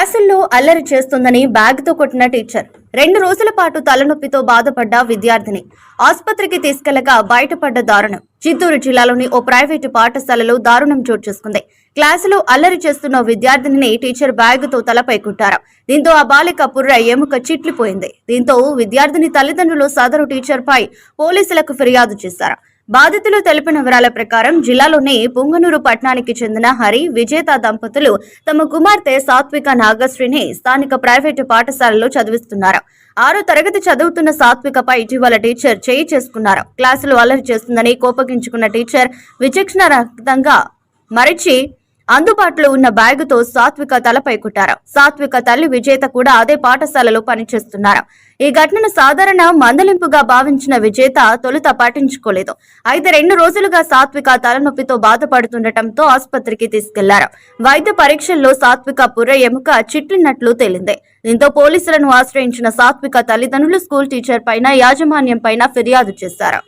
క్లాసుల్లో అల్లరి చేస్తుందని బ్యాగ్తో కొట్టిన టీచర్. రెండు రోజుల పాటు తలనొప్పితో బాధపడ్డ విద్యార్థిని. ఆసుపత్రికి తీసుకెళ్ళగా బయటపడ్డ దారుణం. చిత్తూరు జిల్లాలోని ఓ ప్రైవేటు పాఠశాలలో దారుణం చోటు చేసుకుంది. క్లాసులో అల్లరి చేస్తున్న విద్యార్థినిని టీచర్ బ్యాగుతో తలపై కుట్టారు. దీంతో ఆ బాలిక పుర్ర ఎముక చిట్లిపోయింది. దీంతో విద్యార్థిని తల్లిదండ్రులు సదరు టీచర్పై పోలీసులకు ఫిర్యాదు చేశారు. బాధితులు తెలిపిన వివరాల ప్రకారం జిల్లాలోని పుంగనూరు పట్టణానికి చెందిన హరి విజేత దంపతులు తమ కుమార్తె సాత్విక నాగశ్రీని స్థానిక ప్రైవేటు పాఠశాలలో చదివిస్తున్నారు. ఆరో తరగతి చదువుతున్న సాత్వికపై ఇటీవల టీచర్ చేయి చేసుకున్నారు. క్లాసులు అల్లరి చేస్తుందని కోపగించుకున్న టీచర్ విచక్షణ రహితంగా మరిచి అందుబాటులో ఉన్న బ్యాగుతో సాత్విక తలపై కుట్టారు. సాత్విక తల్లి విజేత కూడా అదే పాఠశాలలో పనిచేస్తున్నారు. ఈ ఘటనను సాధారణ మందలింపుగా భావించిన విజేత తొలుత పట్టించుకోలేదు. అయితే రెండు రోజులుగా సాత్విక తలనొప్పితో బాధపడుతుండటంతో ఆసుపత్రికి తీసుకెళ్ళారు. వైద్య పరీక్షల్లో సాత్విక పుర్ర ఎముక చిట్లినట్లు తేలింది. దీంతో పోలీసులను ఆశ్రయించిన సాత్విక తల్లిదండ్రులు స్కూల్ టీచర్ పైన యాజమాన్యం పైన ఫిర్యాదు చేశారు.